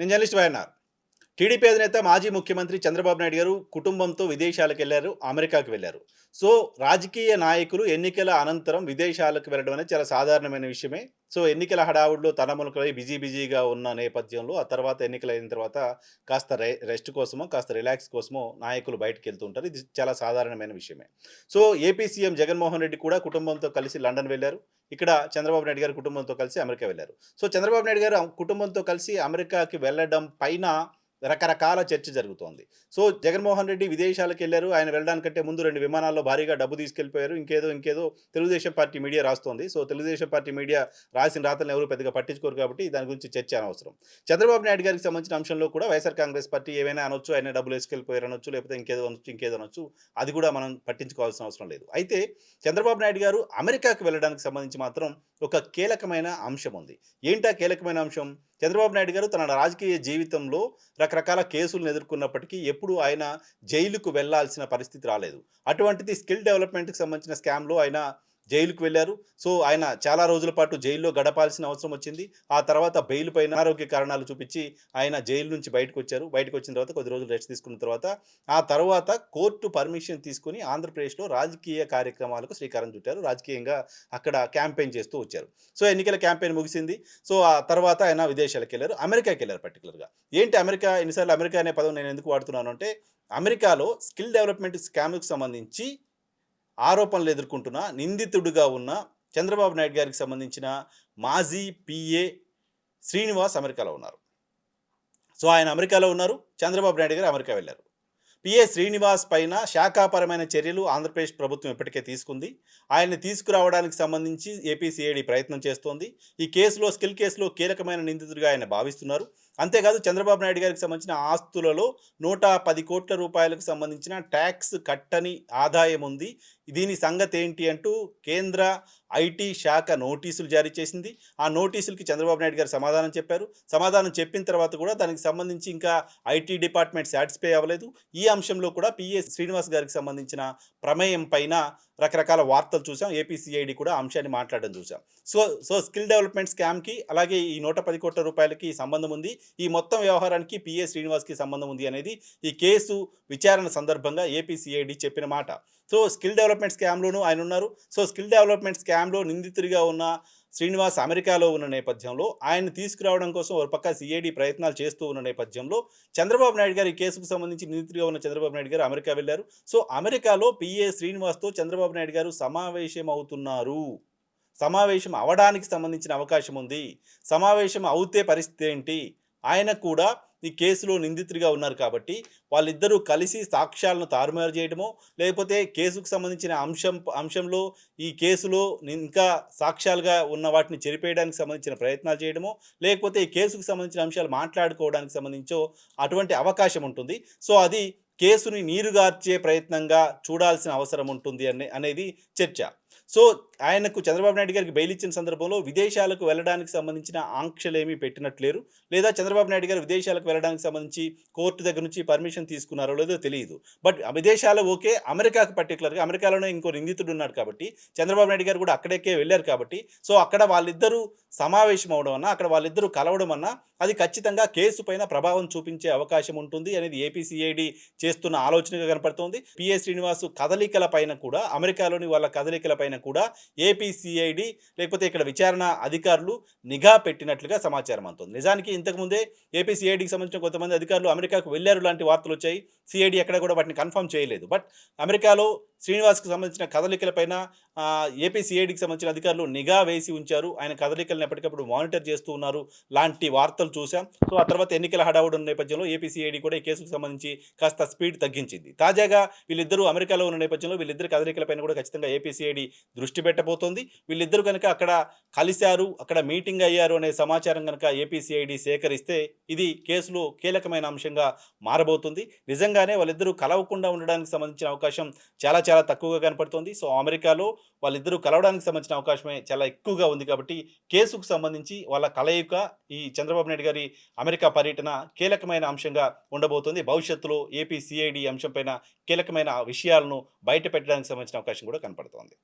నేను journalist YNR TDP అధినేత మాజీ ముఖ్యమంత్రి చంద్రబాబు నాయుడు గారు కుటుంబంతో విదేశాలకు వెళ్ళారు అమెరికాకు వెళ్ళారు. సో రాజకీయ నాయకులు ఎన్నికల అనంతరం విదేశాలకు వెళ్ళడం అనేది చాలా సాధారణమైన విషయమే. సో ఎన్నికల హడావుడిలో తనములకై బిజీ బిజీగా ఉన్న నేపథ్యంలో ఆ తర్వాత ఎన్నికలు అయిన తర్వాత కాస్త రె రెస్ట్ కోసమో కాస్త రిలాక్స్ కోసమో నాయకులు బయటకు వెళ్తూ ఉంటారు. ఇది చాలా సాధారణమైన విషయమే. So AP CM Jaganmohan Reddy కూడా కుటుంబంతో కలిసి లండన్ వెళ్ళారు. ఇక్కడ చంద్రబాబు నాయుడు గారు కుటుంబంతో కలిసి అమెరికా వెళ్ళారు. సో చంద్రబాబు నాయుడు గారు కుటుంబంతో కలిసి అమెరికాకి వెళ్ళడం పైన రకరకాల చర్చ జరుగుతోంది. సో జగన్మోహన్ రెడ్డి విదేశాలకు వెళ్ళారు. ఆయన వెళ్ళడానికంటే ముందు రెండు విమానాల్లో భారీగా డబ్బు తీసుకెళ్ళిపోయారు ఇంకేదో ఇంకేదో తెలుగుదేశం పార్టీ మీడియా రాస్తోంది. సో తెలుగుదేశం పార్టీ మీడియా రాసిన రాతలను ఎవరు పెద్దగా పట్టించుకోరు కాబట్టి దాని గురించి చర్చ అనవసరం. చంద్రబాబు నాయుడు గారికి సంబంధించిన అంశంలో కూడా వైఎస్ఆర్ కాంగ్రెస్ పార్టీ ఏమైనా అనొచ్చు ఆయన డబ్బులు వేసుకెళ్ళిపోయారు అనొచ్చు లేకపోతే ఇంకేదో అనొచ్చు ఇంకేదో అనొచ్చు అది కూడా మనం పట్టించుకోవాల్సిన అవసరం లేదు. అయితే చంద్రబాబు నాయుడు గారు అమెరికాకు వెళ్ళడానికి సంబంధించి మాత్రం ఒక కీలకమైన అంశం ఉంది. ఏంటా కీలకమైన అంశం? చంద్రబాబు నాయుడు గారు తన రాజకీయ జీవితంలో రకరకాల కేసులను ఎదుర్కొన్నప్పటికీ ఎప్పుడు ఆయన జైలుకు వెళ్ళాల్సిన పరిస్థితి రాలేదు. అటువంటిది స్కిల్ డెవలప్మెంట్కి సంబంధించిన స్కామ్లో ఆయన జైలుకు వెళ్ళారు. సో ఆయన చాలా రోజుల పాటు జైల్లో గడపాల్సిన అవసరం వచ్చింది. ఆ తర్వాత బెయిల్ పైన ఆరోగ్య కారణాలు చూపించి ఆయన జైలు నుంచి బయటకు వచ్చారు. బయటకు వచ్చిన తర్వాత కొద్ది రోజులు రెస్ట్ తీసుకున్న తర్వాత ఆ తర్వాత కోర్టు పర్మిషన్ తీసుకుని ఆంధ్రప్రదేశ్లో రాజకీయ కార్యక్రమాలకు శ్రీకారం చుట్టారు. రాజకీయంగా అక్కడ క్యాంపెయిన్ చేస్తూ వచ్చారు. సో ఎన్నికల క్యాంపెయిన్ ముగిసింది. సో ఆ తర్వాత ఆయన విదేశాలకు వెళ్ళారు. అమెరికాకి వెళ్ళారు పర్టికులర్గా. ఏంటి అమెరికా? ఎన్నిసార్లు అమెరికా అనే పదం నేను ఎందుకు వాడుతున్నాను అంటే అమెరికాలో స్కిల్ డెవలప్మెంట్ స్కామ్కి సంబంధించి ఆరోపణలు ఎదుర్కొంటున్న నిందితుడిగా ఉన్న చంద్రబాబు నాయుడు గారికి సంబంధించిన మాజీ పిఏ శ్రీనివాస్ అమెరికాలో ఉన్నారు. సో ఆయన అమెరికాలో ఉన్నారు. చంద్రబాబు నాయుడు గారు అమెరికా వెళ్ళారు. పిఏ శ్రీనివాస్ పైన శాఖాపరమైన చర్యలు ఆంధ్రప్రదేశ్ ప్రభుత్వం ఇప్పటికే తీసుకుంది. ఆయన్ని తీసుకురావడానికి సంబంధించి ఏపీసీఐడి ప్రయత్నం చేస్తోంది. ఈ కేసులో స్కిల్ కేసులో కీలకమైన నిందితుడిగా ఆయన భావిస్తున్నారు. అంతేకాదు చంద్రబాబు నాయుడు గారికి సంబంధించిన ఆస్తులలో నూట పది కోట్ల రూపాయలకు సంబంధించిన ట్యాక్స్ కట్టని ఆదాయం ఉంది. దీని సంగతి ఏంటి అంటూ కేంద్ర ఐటీ శాఖ నోటీసులు జారీ చేసింది. ఆ నోటీసులకి చంద్రబాబు నాయుడు గారు సమాధానం చెప్పారు. సమాధానం చెప్పిన తర్వాత కూడా దానికి సంబంధించి ఇంకా ఐటీ డిపార్ట్మెంట్ సాటిస్ఫై అవ్వలేదు. ఈ అంశంలో కూడా పిఏ శ్రీనివాస్ గారికి సంబంధించిన ప్రమేయం పైన రకరకాల వార్తలు చూసాం. ఏపీసీఐడి కూడా అంశాన్ని మాట్లాడడం చూసాం. సో సో స్కిల్ డెవలప్మెంట్ స్కామ్కి అలాగే ఈ నూట పది కోట్ల రూపాయలకి సంబంధం ఉంది. ఈ మొత్తం వ్యవహారానికి పిఏ శ్రీనివాస్కి సంబంధం ఉంది అనేది ఈ కేసు విచారణ సందర్భంగా ఏపీసీఐడి చెప్పిన మాట. సో స్కిల్ డెవలప్మెంట్ స్కామ్లోనూ ఆయన ఉన్నారు. సో స్కిల్ డెవలప్మెంట్ స్కామ్లో నిందితుడిగా ఉన్న శ్రీనివాస్ అమెరికాలో ఉన్న నేపథ్యంలో ఆయన తీసుకురావడం కోసం ఒక పక్క సిఐడి ప్రయత్నాలు చేస్తూ ఉన్న నేపథ్యంలో చంద్రబాబు నాయుడు గారి కేసుకు సంబంధించి నిందితుడిగా ఉన్న చంద్రబాబు నాయుడు గారు అమెరికా వెళ్ళారు. సో అమెరికాలో పిఏ శ్రీనివాస్తో చంద్రబాబు నాయుడు గారు సమావేశం అవుతున్నారు. సమావేశం అవడానికి సంబంధించిన అవకాశం ఉంది. సమావేశం అవుతే పరిస్థితి ఏంటి? ఆయన కూడా ఈ కేసులో నిందితుడిగా ఉన్నారు కాబట్టి వాళ్ళిద్దరూ కలిసి సాక్ష్యాలను తారుమారు చేయడమో లేకపోతే కేసుకు సంబంధించిన అంశం అంశంలో ఈ కేసులో ఇంకా సాక్ష్యాలుగా ఉన్న వాటిని చెరిపేయడానికి సంబంధించిన ప్రయత్నాలు చేయడమో లేకపోతే ఈ కేసుకు సంబంధించిన అంశాలు మాట్లాడుకోవడానికి సంబంధించో అటువంటి అవకాశం ఉంటుంది. సో అది కేసుని నీరుగార్చే ప్రయత్నంగా చూడాల్సిన అవసరం ఉంటుంది అనే అనేది చర్చ. సో ఆయనకు చంద్రబాబు నాయుడు గారికి బెయిల్ ఇచ్చిన సందర్భంలో విదేశాలకు వెళ్ళడానికి సంబంధించిన ఆంక్షలేమీ పెట్టినట్లేరు. లేదా చంద్రబాబు నాయుడు గారు విదేశాలకు వెళ్ళడానికి సంబంధించి కోర్టు దగ్గర నుంచి పర్మిషన్ తీసుకున్నారో లేదో తెలియదు. బట్ విదేశాలు ఓకే అమెరికాకు పర్టికులర్గా అమెరికాలోనే ఇంకో నిందితుడు ఉన్నాడు కాబట్టి చంద్రబాబు నాయుడు గారు కూడా అక్కడికే వెళ్ళారు కాబట్టి సో అక్కడ వాళ్ళిద్దరూ సమావేశం అవడం అన్నా అక్కడ వాళ్ళిద్దరూ కలవడం అన్నా అది ఖచ్చితంగా కేసు పైన ప్రభావం చూపించే అవకాశం ఉంటుంది అనేది ఏపీసీఐడి చేస్తున్న ఆలోచనగా కనపడుతోంది. పిఏ శ్రీనివాస్ కదలికల పైన కూడా అమెరికాలోని వాళ్ళ కదలికల పైన కూడా ఏపీసీఐడి లేకపోతే ఇక్కడ విచారణ అధికారులు నిఘా పెట్టినట్లుగా సమాచారం అందుతుంది. నిజానికి ఇంతకుముందే ఏపీసీఐడికి సంబంధించిన కొంతమంది అధికారులు అమెరికాకు వెళ్ళారు లాంటి వార్తలు వచ్చాయి. సిఐడి ఎక్కడ కూడా వాటిని కన్ఫర్మ్ చేయలేదు. బట్ అమెరికాలో శ్రీనివాస్కి సంబంధించిన కదలికలపైన ఏపీసీఐడికి సంబంధించిన అధికారులు నిఘా వేసి ఉంచారు. ఆయన కదలికలను ఎప్పటికప్పుడు మానిటర్ చేస్తూ ఉన్నారు. లాంటి వార్తలు చూశాం. సో ఆ తర్వాత ఎన్నికల హడావుడు నేపథ్యంలో ఏపీసీఐడి కూడా ఈ కేసుకు సంబంధించి కాస్త స్పీడ్ తగ్గించింది. తాజాగా వీళ్ళిద్దరూ అమెరికాలో ఉన్న నేపథ్యంలో వీళ్ళిద్దరు కదలికలపైన కూడా ఖచ్చితంగా ఏపీసీఐడి దృష్టి పెట్టబోతోంది. వీళ్ళిద్దరూ కనుక అక్కడ కలిశారు అక్కడ మీటింగ్ అయ్యారు అనే సమాచారం కనుక ఏపీసీఐడి సేకరిస్తే ఇది కేసులో కీలకమైన అంశంగా మారబోతుంది. నిజంగానే వాళ్ళిద్దరూ కలవకుండా ఉండడానికి సంబంధించిన అవకాశం చాలా చాలా తక్కువగా కనపడుతుంది. సో అమెరికాలో వాళ్ళిద్దరూ కలవడానికి సంబంధించిన అవకాశమే చాలా ఎక్కువగా ఉంది కాబట్టి కేసుకు సంబంధించి వాళ్ళ కలయిక ఈ చంద్రబాబు నాయుడు గారి అమెరికా పర్యటన కీలకమైన అంశంగా ఉండబోతుంది. భవిష్యత్తులో ఏపీ సిఐడి అంశంపైన కీలకమైన విషయాలను బయట పెట్టడానికి సంబంధించిన అవకాశం కూడా కనపడుతోంది.